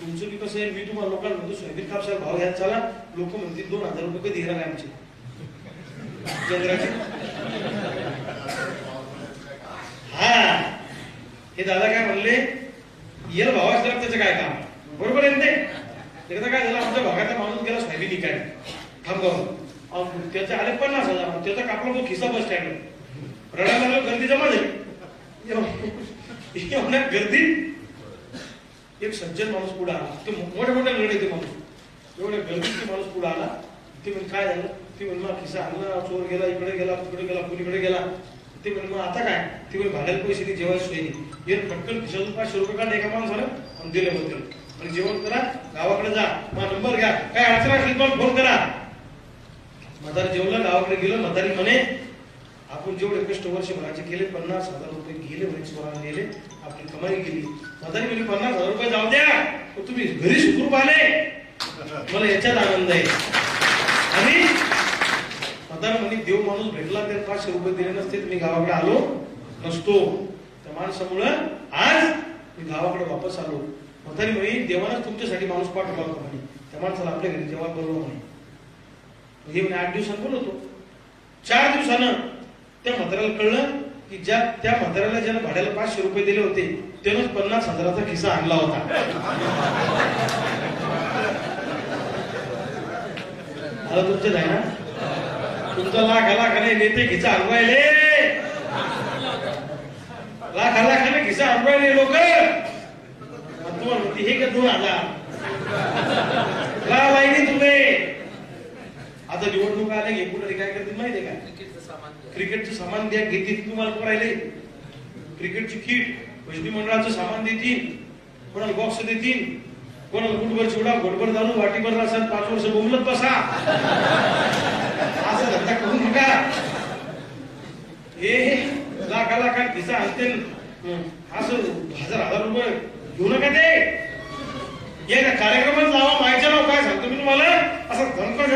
तुमचं बी कसं आहे मी तुम्हाला लोकांना म्हणतो सोयाबीन कापसाला भाव घ्यायला चला. लोक म्हणतील दोन हजार रुपये कधी येणार आमचे हा. हे दादा काय म्हणले येल भाव असल्यावर त्याचं काय काम? बरोबर आहे ना ते? एकदा काय झालं आमच्या भागाचा माणूस गेला सोयाबीन विकायला थांबवून त्याचे आले पन्नास हजार त्याचा कापला तो खिसा बस स्टँड रडायला लागलो गर्दी जमा झाली. एव- एवढ्या गर्दी एक सज्जन माणूस पुढे आला. ते मोठ्या मोठ्या निर्णय ते माणूस. एवढ्या गर्दीत माणूस पुढे आला. ते म्हणजे काय झालं? ते म्हणजे खिसा आणला चोर गेला इकडे गेला तिकडे गेला कुणीकडे गेला? ते म्हणजे मग आता काय? ते म्हणजे भाड्याला पैसे दे जेवायला सोय नाही पटकन खिशातून पाचशे रुपये काढले एका माणसाला आणि दिले बद्दल आणि जेवण करा गावाकडे जा मग नंबर घ्या. काय अडचण असली पण फोन करा. म्हातारी जेवलं गावाकडे गेलं म्हातारी म्हणे आपण जेवढे कष्ट वर्षभराचे केले पन्नास हजार गेले म्हणजे स्वराला गेले आपली कमाई गेली म्हातारी मी पन्नास हजार रुपये जाऊ द्या. तुम्ही घरी सुखरूप आले मला याच्यात आनंद आहे. आणि मदान म्हणे देव माणूस भेटला तर पाचशे रुपये दिले नसते तर मी गावाकडे आलो नसतो. त्या माणसामुळं आज मी गावाकडे वापस आलो. म्हातारी म्हणे देवानंच तुमच्यासाठी माणूस पाठवला होता म्हणे. त्या माणसाला आपल्या घरी जेव्हा बोलवलं म्हणे. हे म्हणे आठ दिवसांनी बोलवतो चार दिवसानं त्या म्हाताऱ्याला कळलं की ज्या त्या म्हाताऱ्याला ज्यानं भाड्याला पाचशे रुपये दिले होते त्यानंच पन्नास हजाराचा खिसा आणला होता. मला तुमचं नाही ना? तुमचा लाख लाखाने नेते खिसा आणवायले लाख लाखाने खिसा आणवायले लोक. तुम्हाला म्हणते हे का दोन आला लाईनी तुम्ही. आता निवडणूक आल्या की कुठे काय करतील माहितीये का? क्रिकेटचं सामान द्या घेतील तुम्हाला करायले क्रिकेटची किट वैष्णी मंडळाचं सामान देतील. कोणाला बॉक्स देतील. कोणाला गुटभर चिवडा घोटभर दारू वाटीभर रसात पाच वर्ष बोंबलत बसा. असं धंदा करू नका हे लाखा लाखा खिसा आणते असं हजार हजार रुपये घेऊ नका ते. या कार्यक्रमात लावा माहिती नाव काय सांगतो मी तुम्हाला? असं धमका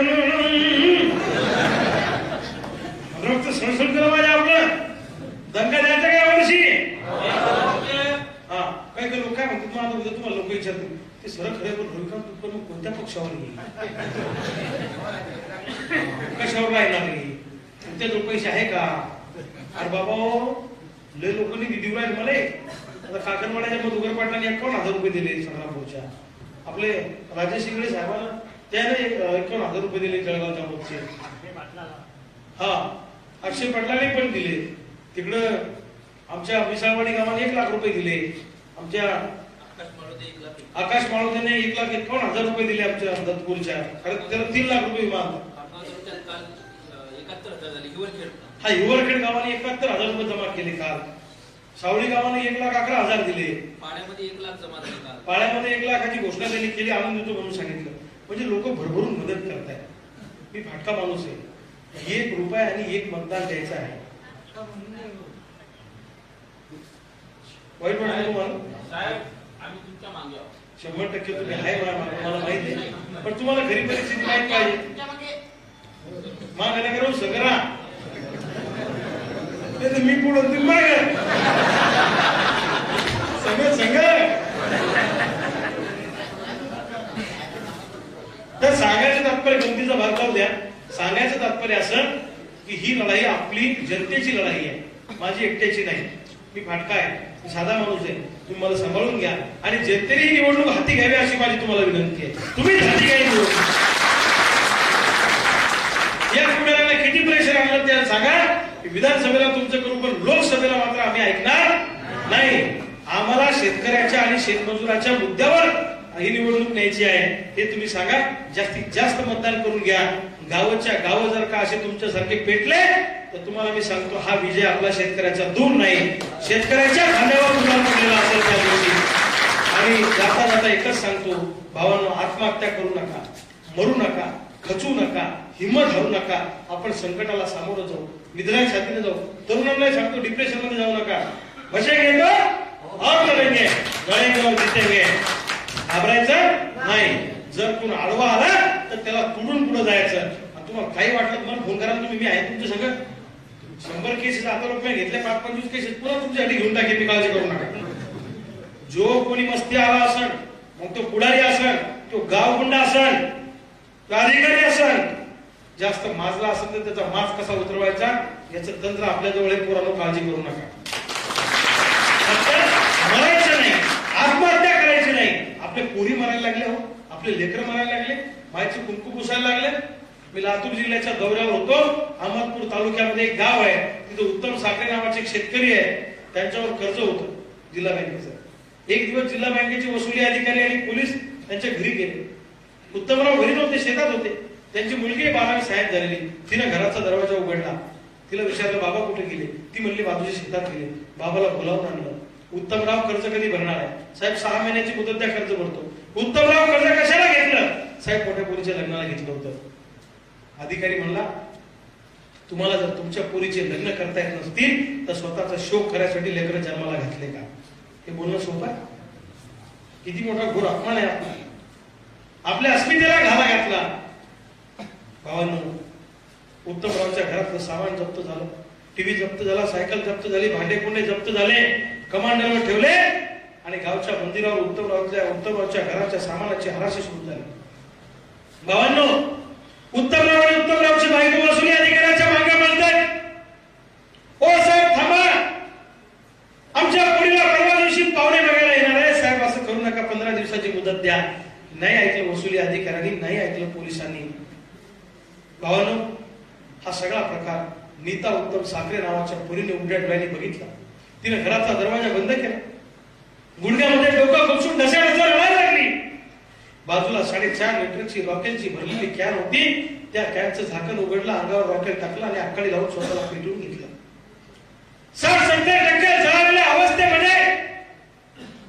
रक्त सणसण करा माझ्या आपलं दंगा द्यायचा का यावर्षी? हा काही लोक काय म्हणतात मला उद्या तुम्हाला लोक विचारतील. ते सरळ खरे पण रविकांत तुपकर कोणत्या पक्षावर येईल? कशावर राहणार नाही तुमच्या लोक पैसे आहे का? अरे बाबा लय लोकांनी निधी राहिले मला. आता काकणवाड्याच्या मधुकर पाटलांनी एकावन्न हजार रुपये दिले संग्रामपूरच्या आपले राजेश शिंगडे साहेबांना त्याने एकावन्न हजार रुपये दिले जळगावच्या मोर्चे हा. अक्षय पाटलाने पण दिले. तिकडं आमच्या मिसाळवाडी गावाने एक लाख रुपये दिले. आमच्या आकाश माळोदेने एक लाख एकावन्न हजार रुपये दिले आमच्या दत्तपूरच्या. कारण त्याला तीन लाख रुपये विमान हा हिवरखेड गावाने एकाहत्तर हजार रुपये जमा केले काल. सावळी गावाने एक लाख अकरा हजार दिले. पाण्यामध्ये एक लाख जमा झाले पाण्यामध्ये एक लाखाची घोषणा त्यांनी केली आनंद देतो म्हणून सांगितलं. म्हणजे लोक भरभरून मदत करतायत. मी फाटका माणूस आहे. एक रुपया आणि एक मतदान द्यायचं आहे. वाईट वाटलं तुम्हाला? साहेब आम्ही तुमच्या मागे आहोत. शंभर टक्के तुम्ही आहे मला मला माहिती आहे. पण तुम्हाला घरी परिस्थिती माहीत पाहिजे. तुमच्या मागे माग नका राहू सगळा नाही तर मी पुढं तुम्ही माग. सगळं संग तर सांगायचं तात्पर्य गमतीचा भाग जाऊ द्या. सांगायचं तात्पर्य असं की ही लढाई आपली जनतेची लढाई आहे. माझी एकट्याची नाही. मी फाटका आहे. मी साधा माणूस आहे. तुम्ही मला सांभाळून घ्या. आणि जनतेने ही निवडणूक हाती घ्यावी अशी माझी तुम्हाला विनंती आहे. तुम्ही हाती घ्या निवडणूक. या कुणाला किती प्रेशर आणलं त्याला सांगा. विधानसभेला तुमचं करू पण लोकसभेला मात्र आम्ही ऐकणार नाही. आम्हाला शेतकऱ्याच्या आणि शेतमजुराच्या मुद्द्यावर ही निवडणूक न्यायची आहे. हे तुम्ही सांगा. जास्तीत जास्त मतदान करून घ्या. गावाच्या गाव जर का असे तुमच्यासारखे पेटले तर तुम्हाला मी सांगतो हा विजय आपला शेतकऱ्याचा दूर नाही. शेतकऱ्याच्या खांद्यावर तुम्हाला पडलेला असेल त्या दिवशी. आणि जाता जाता एकच सांगतो भावांनो आत्महत्या करू नका मरू नका खचू नका हिंमत हरू नका. आपण संकटाला सामोरं जाऊ निद्रा छातीने जाऊ. तरुणांना सांगतो डिप्रेशनमध्ये जाऊ नका. बसेंगे तो और करेंगे लढेंगे और जितेंगे. घाबरायचं? नाही. जर कोण आडवा आला तर त्याला तुडून पुढे जायचं. आणि तुम्हाला काही वाटलं तर मला फोन करा तुम्ही मी आहे तुमचं सगळं. शंभर केसेस आता रुपये घेतले पाच पंचवीस केसेस पुन्हा तुमच्यासाठी घेऊन टाकेल मी काळजी करू नका. जो कोणी मस्ती आला असन मग तो पुढारी असन तो गावगुंडा असन तो अधिकारी असन जास्त माजला असेल तर त्याचा माज कसा उतरवायचा याचं तंत्र आपल्याजवळ आहे पोरांनो काळजी करू नका. मरायचं नाही आत्महत्या करायची नाही. आपले पोरी मरायला लागले हो. आपले लेकर म्हणायला लागले मायचे कुंकू पुसायला लागले. मी लातूर जिल्ह्याच्या दौऱ्यावर होतो. अहमदपूर तालुक्यामध्ये एक गाव आहे. तिथे उत्तम साखरे नावाचे एक शेतकरी आहे. त्यांच्यावर कर्ज होतं जिल्हा बँकेचं. एक दिवस जिल्हा बँकेचे वसुली अधिकारी आणि पोलीस त्यांच्या घरी गेले. उत्तमराव घरी नव्हते शेतात होते. त्यांची मुलगी बारावी साहेब झालेली. तिनं घराचा दरवाजा उघडला. तिला विचारलं बाबा कुठे गेले? ती म्हणली बाजूच्या शेतात गेले. बाबाला बोलावून आणलं. उत्तमराव कर्ज कधी भरणार आहे? साहेब सहा महिन्याची मुदत द्या कर्ज भरतो. उत्तमराव कर्ज कशाला घेतलं? साहेब मोठ्या पोरीच्या लग्नाला घेतलं होतं. अधिकारी म्हणला तुम्हाला जर तुमच्या पोरीचे लग्न करता येत नसतील तर स्वतःचा शोक करायसाठी लेकर जन्माला घातले का? हे बोलणं सोपं आहे. किती मोठा घोर अपमान आहे आपला. आपल्या अस्मितेला घाला घातला. भावांनो उत्तमरावच्या घरातलं सामान जप्त झालं. टीव्ही जप्त झाला सायकल जप्त झाली भांडे कुंडे जप्त झाले. कमांडरवर ठेवले. आणि गावच्या मंदिरावर उत्तमरावच्या उत्तमरावच्या घराच्या सामानाची हराशी सुरू झाली. भावांनो उत्तमराव आणि उत्तमरावची बायको वसुली अधिकाऱ्याच्या मागे म्हणतात ओ हो साहेब थांबा. आमच्या पुढीला परवा दिवशी पाहुणे बघायला येणार आहे. साहेब असं करू नका. पंधरा दिवसाची मुदत द्या. नाही ऐकलं वसुली अधिकाऱ्यांनी नाही ऐकलं पोलिसांनी. भावानो हा सगळा प्रकार नीता उत्तम साखरे नावाच्या पुरीने उघड्या डोळ्यांनी बघितला. तिने घराचा दरवाजा बंद केला. गुडघ्यामध्ये डोकं खुपसून ढस्या रडायला लागली. बाजूला साडेचार लिटरची रॉकेलची भरलेली कॅन होती. त्या कॅनचं झाकण उघडलं अंगावर रॉकेल टाकलं आणि अक्काळी लावून स्वतःला पेटवून घेतलं. साठ सत्तर टक्के जळालेल्या अवस्थेमध्ये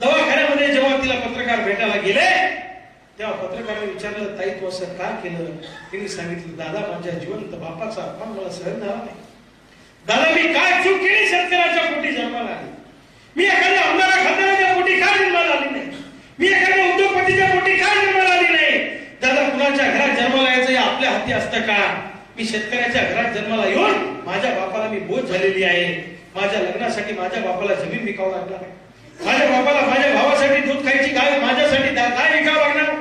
दवाखान्यामध्ये जेव्हा तिला पत्रकार भेटायला गेले तेव्हा पत्रकाराने विचारलं ताई तू असं का केलं? तिने सांगितलं दादा माझ्या जिवंत बापाचा अपमान मला सहन झाला नाही. दादा मी काय चूक केली? शेतकऱ्याच्या पोटी जन्माला आली. मी एखाद्या आमदारा खात्याला पोटी का जन्माला आली नाही? मी एखाद्या उद्योगपतीच्या पोटी का जन्माला आली नाही? दादा कुणाच्या घरात जन्माला यायचं हे आपल्या हाती असतं का? मी शेतकऱ्याच्या घरात जन्माला येऊन माझ्या बापाला मी बोध झालेली आहे. माझ्या लग्नासाठी माझ्या बापाला जमीन विकावं लागणार माझ्या बापाला माझ्या भावासाठी दूध खायची गाय माझ्यासाठी गाय विकावं लागणार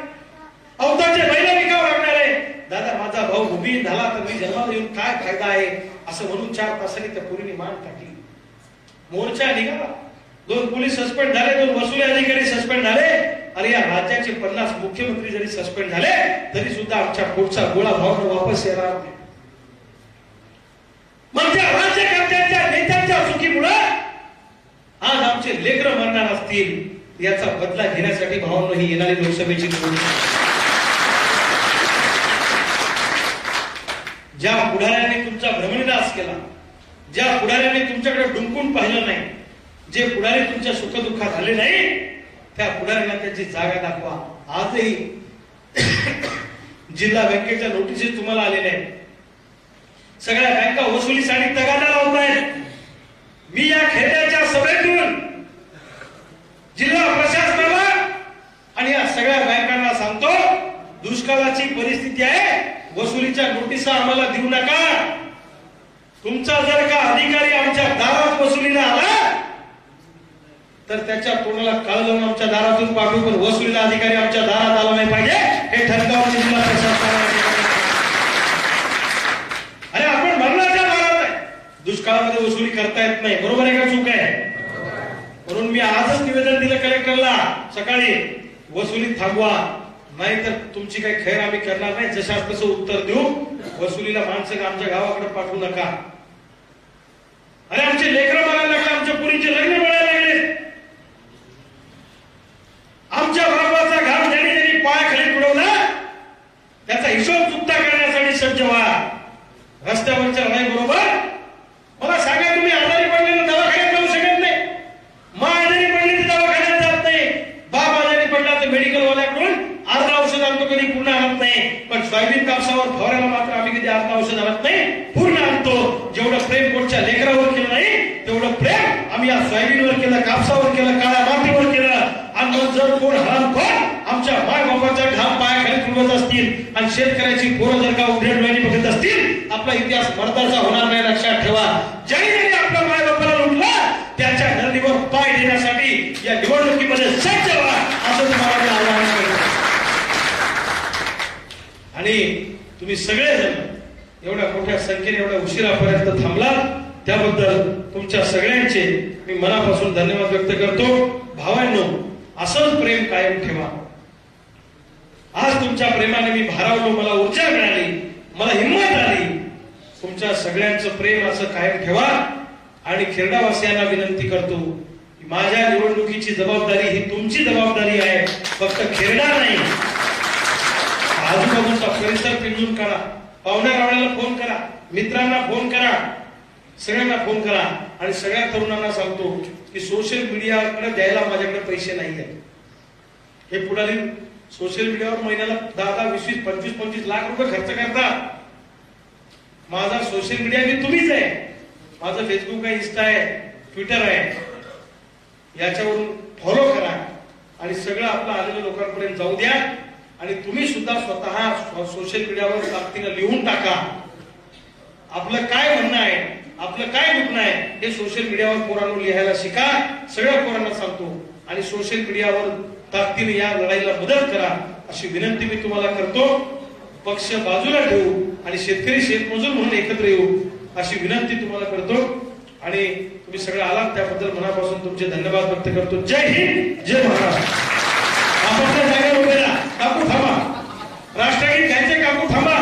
अवताचे बैला विकावं लागणार आहे. दादा माझा भाऊ उभी झाला तर मी जन्माला येऊन काय फायदा आहे? असं म्हणून चार तासांनी त्या पुरीने मान टाकली. मोर्चा निघाला. दोन पोलीस सस्पेंड झाले दोन वसुली अधिकारी सस्पेंड झाले. आणि या राज्याचे पन्नास मुख्यमंत्री जरी सस्पेंड झाले तरी सुद्धा आमच्या पुढचा गोळा भाव वापस येणार नाही. मग त्या राज्यकर्त्यांच्या नेत्यांच्या चुकीमुळं आज आमचे लेकर मरणार असतील याचा बदला घेण्यासाठी भावांनो ही येणारी लोकसभेची ज्या पुढाऱ्यांनी तुमचा भ्रमणदास केला ज्या पुढाऱ्यांनी तुमच्याकडे डुंकून पाहिलं नाही जे पुढारी तुमच्या सुखदुःखात झाले नाही त्या पुढाऱ्यांना त्याची जागा दाखवा. आजही जिल्हा बँकेच्या नोटिसी तुम्हाला आलेल्या आहेत. सगळ्या बँका वसुलीसाठी तगादा लावत आहेत. मी या खेड्याच्या सभेतून जिल्हा प्रशासनाला आणि या सगळ्या बँकांना सांगतो दुष्काळाची परिस्थिती आहे वसुलीच्या नोटिसा आम्हाला देऊ नका. तुमचा जर का अधिकारी आमच्या दारात वसुलीला आला तर त्याच्या तोंडाला काळ लावून आमच्या दारातून पाठवू पण वसुलीला अधिकारी आमच्या दारात आला नाही पाहिजे. हे ठरकावून जिल्हा प्रशासनाला अरे आपण मरणाच्या दारात आहे. दुष्काळामध्ये वसुली करता येत नाही. बरोबर आहे का चूक आहे? म्हणून मी आजच निवेदन दिलं कलेक्टरला. सकाळी वसुली थांबवा. नाहीतर तुमची काही खैर आम्ही करणार नाही. जशा तसं उत्तर देऊ. वसुलीला माणसं आमच्या गावाकडे पाठवू नका अरे आमचे लेकरं बघायला लागले आमच्या पुरीचे लग्न बघायला लागले आमच्या बाबाचा घाम ज्यांनी ज्यांनी पायाखाली बुडवला त्याचा हिशोब चुकता करण्यासाठी सज्ज व्हा रस्त्यावरच्या लढाई बरोबर मला सांगा तुम्ही आजारी पडले तर दवाखान्यात जाऊ शकत नाही मा आजारी पडली तर दवाखान्यात जात नाही बाप आजारी पडला तर मेडिकल वाल्याकडून अर्ध औषध आणतो कधी पूर्ण आणत नाही. पण सोयाबीन कापसावर फवारायला मात्र आम्ही कधी अर्ध औषध आणत नाही. पूर्ण आणतो. जेवढं प्रेम कोणच्या लेकरावर केलं नाही तेवढं प्रेम आम्ही या सोयाबीनवर केलं कापसावर केलं काळ्या मातीवर केलं. आणि मग जर कोण हराम कोण आमच्या माय बापाचा घाम पायाखाली तुडवत असतील आणि शेतकऱ्याची पोरं जर का उघड्या बघत असतील आपला इतिहास मर्दाचा होणार नाही लक्षात ठेवा. ज्याने आपल्या माय बापाला लुटला त्याच्या गर्दीवर पाय देण्यासाठी या निवडणुकीमध्ये सज्ज व्हा असं तुम्हाला मी आवाहन तुम्ही सगळेजण एवढ्या मोठ्या संख्येने एवढ्या उशिरापर्यंत थांबला त्याबद्दल तुमच्या सगळ्यांचे मी मनापासून धन्यवाद व्यक्त करतो. भावांनो असंच प्रेम कायम ठेवा. आज तुमच्या प्रेमाने मी भारावलो मला ऊर्जा मिळाली मला हिंमत आली. तुमच्या सगळ्यांचं प्रेम असं कायम ठेवा. आणि खेरडावासियांना विनंती करतो माझ्या निवडणुकीची जबाबदारी ही तुमची जबाबदारी आहे. फक्त खेरडा नाही. आजूबाजूचा परिसर पिंजून काढा पाहुण्या रावण्याला फोन करा. मित्रांना फोन करा. सगळ्यांना फोन करा. आणि सगळ्या तरुणांना सांगतो की सोशल मीडियाकडे द्यायला माझ्याकडे पैसे नाही आहेत हे पुढारी सोशल मीडियावर महिन्याला दहा दहा वीस वीस पंचवीस पंचवीस लाख रुपये खर्च करतात. माझा सोशल मीडिया मी तुम्हीच आहे. माझं फेसबुक आहे इन्स्टा आहे ट्विटर आहे. याच्यावरून फॉलो करा. आणि सगळं आपलं आलेल्या लोकांपर्यंत जाऊ द्या. आणि तुम्ही सुद्धा स्वतः सोशल मीडियावर ताकदीनं लिहून टाका. आपलं काय म्हणणं आहे? आपलं काय दुखणं आहे? हे सोशल मीडियावर पोरांनो लिहायला शिका. सगळ्या पोरांना सांगतो. आणि सोशल मीडियावर ताकदीने या लढाईला मदत करा अशी विनंती मी तुम्हाला करतो. पक्ष बाजूला ठेवू आणि शेतकरी शेतमजूर म्हणून एकत्र येऊ अशी विनंती तुम्हाला करतो. आणि तुम्ही सगळे आलात त्याबद्दल मनापासून तुमचे धन्यवाद व्यक्त करतो. जय हिंद जय महाराष्ट्र. आपण त्या जागेवर जाहीर घ्यायचे काकू थांबा.